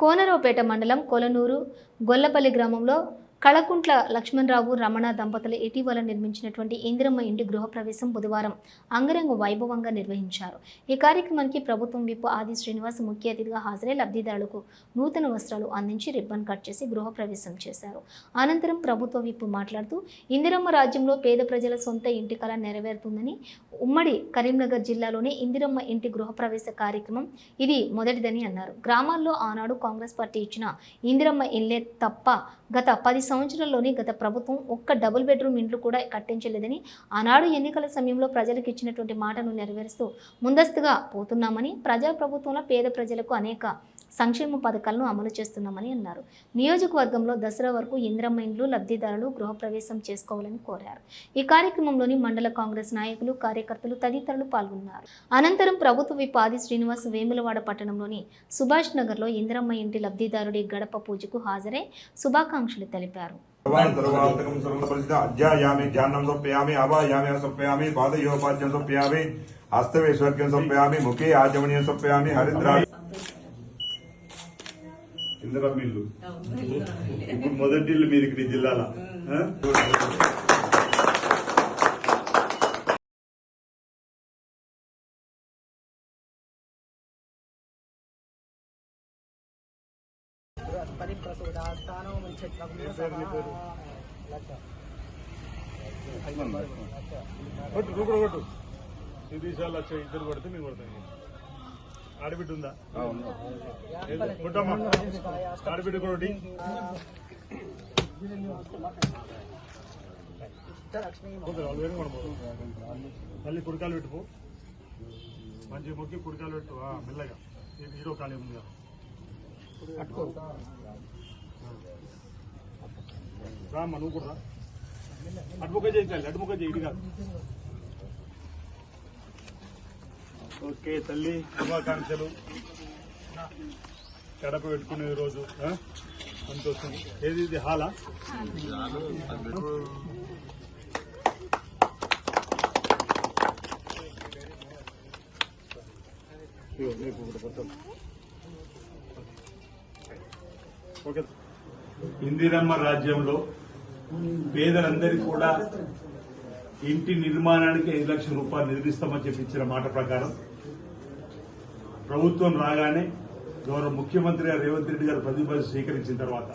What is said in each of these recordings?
కోనరావుపేట మండలం కొలనూరు గొల్లపల్లి గ్రామంలో కళకుంట్ల లక్ష్మణరావు రమణ దంపతులు ఇటీవల నిర్మించినటువంటి ఇందిరమ్మ ఇంటి గృహప్రవేశం బుధవారం అంగరంగ వైభవంగా నిర్వహించారు. ఈ కార్యక్రమానికి ప్రభుత్వం విప్ ఆది శ్రీనివాస్ ముఖ్య అతిథిగా హాజరై లబ్ధిదారులకు నూతన వస్త్రాలు అందించి రిబ్బన్ కట్ చేసి గృహప్రవేశం చేశారు. అనంతరం ప్రభుత్వ విప్ మాట్లాడుతూ ఇందిరమ్మ రాజ్యంలో పేద ప్రజల సొంత ఇంటి కళ నెరవేరుతుందని ఉమ్మడి కరీంనగర్ జిల్లాలోని ఇందిరమ్మ ఇంటి గృహప్రవేశ కార్యక్రమం ఇది మొదటిదని అన్నారు. గ్రామాల్లో ఆనాడు కాంగ్రెస్ పార్టీ ఇచ్చిన ఇందిరమ్మ ఇల్లే తప్ప గత పది సంవత్సరాల్లోని గత ప్రభుత్వం ఒక్క డబుల్ బెడ్రూమ్ ఇండ్లు కూడా కట్టించలేదని ఆనాడు ఎన్నికల సమయంలో ప్రజలకు ఇచ్చినటువంటి మాటను నెరవేరుస్తూ ముందస్తుగా పోతున్నామని ప్రజా ప్రభుత్వంలో పేద ప్రజలకు అనేక సంక్షేమ పథకాలను అమలు చేస్తున్నామని అన్నారు నియోజకవర్గంలో దసరా వరకు ఇంద్రమ్మ ఇండ్లు లబ్ధిదారులు గృహప్రవేశం చేసుకోవాలని కోరారు ఈ కార్యక్రమంలోని మండల కాంగ్రెస్ నాయకులు కార్యకర్తలు తదితరులు పాల్గొన్నారు అనంతరం ప్రభుత్వ విప్ ఆది శ్రీనివాస్ వేములవాడ పట్టణంలోని సుభాష్ నగర్లో ఇంద్రమ్మ ఇంటి లబ్ధిదారుడి గడప పూజకు హాజరై శుభాకాంక్షలు తెలిపారు सर्वान्तकं सर्वपरिचित अध्यायामि ध्यानं समर्पयामि आवायामि समर्पयामि पादयोपाद्यं समर्पयामि हस्तवे स्वर्गं समर्पयामि मुखे आचमनीयं समर्पयामि हरिद्रा ఇందిరా మిల్లు ఇప్పుడు మొదటి ఇల్లు మీరు ఇక్కడ జిల్లాలో. కొట్టు. ఇది లక్ష ఇద్దరు కొడితే నేను కొడతాను ఆడబిడ్డ ఉందా? కొట్టమ్మా. ఆడబిడ్డ కొట్టి కొనబోదు. మళ్ళీ కుడికాలు పెట్టుకో. మంచి మొక్కి కుడికాలు పెట్టు. మెల్లగా. హీరో కాలే ముందుగా రామ్మా నువ్వు కూడా రా. అడ్ముక చేయాలి అడ్ముక చేయి ఇది కాదు. ఓకే తల్లి శుభాకాంక్షలు. కడప పెట్టుకునే రోజు సంతోషం. ఏది ఇది హాలా? ఓకే. ఇందిరమ్మ రాజ్యంలో పేదలందరికీ కూడా ఇంటి నిర్మాణానికి ఐదు లక్షల రూపాయలు నిర్మిస్తామని చెప్పి ఇచ్చిన మాట ప్రకారం ప్రభుత్వం రాగానే గౌరవ ముఖ్యమంత్రి రేవంత్ రెడ్డి గారు ప్రతిపాదన స్వీకరించిన తర్వాత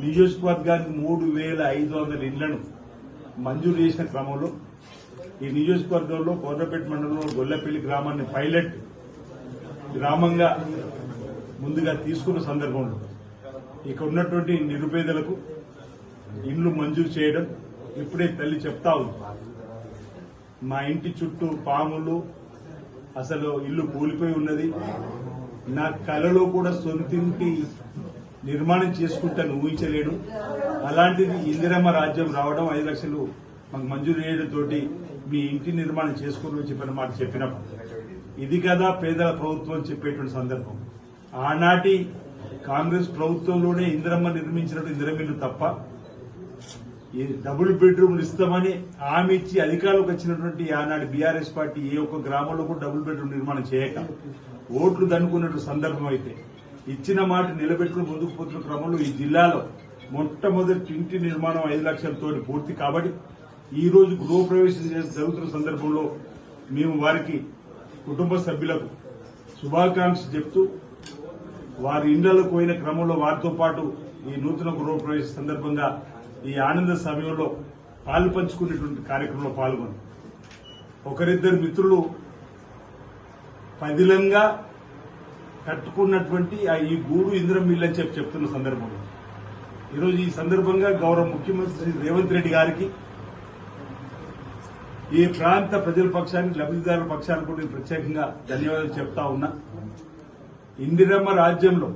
నియోజకవర్గానికి మూడు వేల ఐదు వందల ఇళ్ళను మంజూరు చేసిన క్రమంలో ఈ నియోజకవర్గంలో కోర్రపేట మండలంలో గొల్లపల్లి గ్రామాన్ని పైలట్ గ్రామంగా ముందుగా తీసుకున్న సందర్భంలో ఇక్కడ ఉన్నటువంటి నిరుపేదలకు ఇండ్లు మంజూరు చేయడం ఇప్పుడే తల్లి చెప్తా ఉంది. మా ఇంటి చుట్టూ పాములు అసలు ఇల్లు కూలిపోయి ఉన్నది. నా కలలో కూడా సొంతింటి నిర్మాణం చేసుకుంటాను ఊహించలేను. అలాంటిది ఇందిరమ్మ రాజ్యం రావడం ఐదు లక్షలు మాకు మంజూరు చేయడం తోటి మీ ఇంటి నిర్మాణం చేసుకోవడం చెప్పిన మాట చెప్పినప్పుడు. ఇది కదా పేదల ప్రభుత్వం చెప్పేటువంటి సందర్భం. ఆనాటి కాంగ్రెస్ ప్రభుత్వంలోనే ఇందిరమ్మ నిర్మించినట్టు ఇందిరమిల్లు తప్ప ఈ డబుల్ బెడ్రూమ్లు ఇస్తామని హామీ ఇచ్చి అధికారులకు వచ్చినటువంటి ఆనాడు బీఆర్ఎస్ పార్టీ ఏ ఒక్క గ్రామంలో కూడా డబుల్ బెడ్రూమ్ నిర్మాణం చేయక ఓట్లు దన్నుకున్నట్టు సందర్భం అయితే ఇచ్చిన మాట నిలబెట్టుకుని ముందుకు పోతున్న క్రమంలో ఈ జిల్లాలో మొట్టమొదటి ఇంటి నిర్మాణం ఐదు లక్షలతో పూర్తి కాబట్టి ఈ రోజు గృహప్రవేశం చేసే- జరుగుతున్న సందర్భంలో మేము వారికి కుటుంబ సభ్యులకు శుభాకాంక్షలు చెప్తూ వారి ఇండ్లకు పోయిన క్రమంలో వారితో పాటు ఈ నూతన గృహప్రవేశ సందర్భంగా ఈ ఆనంద సమయంలో పాలు పంచుకునేటువంటి కార్యక్రమంలో పాల్గొని. ఒకరిద్దరు మిత్రులు పదిలంగా కట్టుకున్నటువంటి ఆ ఈ గూడు ఇంద్రం మిల్ అని చెప్పి చెప్తున్న సందర్భంలో ఈరోజు ఈ సందర్భంగా గౌరవ ముఖ్యమంత్రి శ్రీ రేవంత్ రెడ్డి గారికి ఈ ప్రాంత ప్రజల పక్షానికి లబ్ధిదారుల పక్షానికి కూడా నేను ప్రత్యేకంగా ధన్యవాదాలు చెప్తా ఉన్నా. ఇందిరమ్మ రాజ్యంలో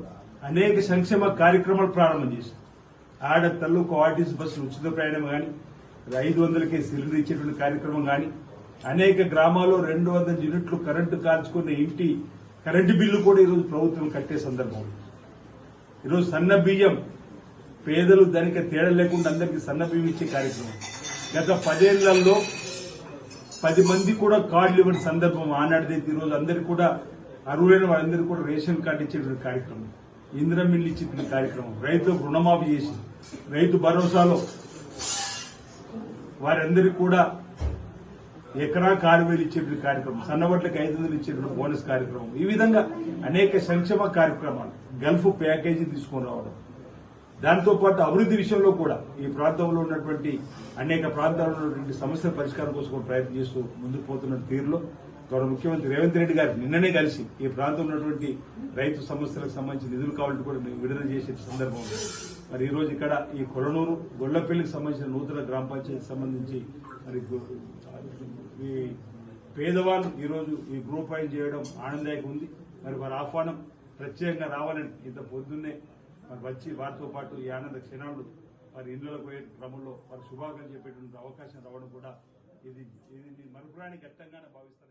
అనేక సంక్షేమ కార్యక్రమాలు ప్రారంభం చేశారు ఆడ తల్లు కోఆర్టీస్ బస్సులు ఉచిత ప్రయాణం కానీ ఐదు వందలకే సిలిండర్ ఇచ్చేటువంటి కార్యక్రమం కానీ అనేక గ్రామాల్లో రెండు వందల యూనిట్లు కరెంటు కాల్చుకున్న ఇంటి కరెంటు బిల్లు కూడా ఈరోజు ప్రభుత్వం కట్టే సందర్భం ఈరోజు సన్న బియ్యం పేదలు దానికి తేడా లేకుండా అందరికీ సన్న బియ్యం ఇచ్చే కార్యక్రమం గత పదేళ్ళలో పది మంది కూడా కార్డులు ఇవ్వని సందర్భం ఆనాటిదైతే ఈరోజు అందరికీ కూడా అర్హులైన వాళ్ళందరికీ కూడా రేషన్ కార్డు ఇచ్చేటువంటి కార్యక్రమం ఇంద్రమిల్లి ఇచ్చిన కార్యక్రమం. రైతు రుణమాఫీ చేసి రైతు భరోసాలో వారందరికీ కూడా ఎకరా ఆరు వేలు ఇచ్చేటువంటి కార్యక్రమం సన్నబట్లకి ఐదు వందలు ఇచ్చేటువంటి బోనస్ కార్యక్రమం. ఈ విధంగా అనేక సంక్షేమ కార్యక్రమాలు గల్ఫ్ ప్యాకేజీ తీసుకొని రావడం. దాంతో పాటు అభివృద్ధి విషయంలో కూడా ఈ ప్రాంతంలో ఉన్నటువంటి అనేక ప్రాంతాల్లో ఉన్నటువంటి సమస్యల పరిష్కారం కోసం ప్రయత్నం చేస్తూ ముందుకు పోతున్న తీరులో గౌరవ ముఖ్యమంత్రి రేవంత్ రెడ్డి గారు నిన్ననే కలిసి ఈ ప్రాంతంలో ఉన్నటువంటి రైతు సమస్యలకు సంబంధించి నిధులు కావాలంటే కూడా మేము విడుదల చేసే సందర్భంలో మరి ఈ రోజు ఇక్కడ ఈ కొలనూరు గొల్లపల్లికి సంబంధించిన నూతన గ్రామ పంచాయతీ సంబంధించి మరి ఈ పేదవాళ్ళు ఈరోజు ఈ గ్రూప్ అయిన చేయడం ఆనందాయకం ఉంది. మరి వారి ఆహ్వానం ప్రత్యేకంగా రావాలని ఇంత పొద్దున్నే మరి వచ్చి వారితో పాటు ఈ ఆనంద క్షణాలు వారి ఇళ్ళకు పోయే క్రమంలో వారి శుభాకాంక్షలు చెప్పేటువంటి అవకాశం రావడం కూడా ఇది ఇది మరుపురాని ఘట్టంగానే భావిస్తారు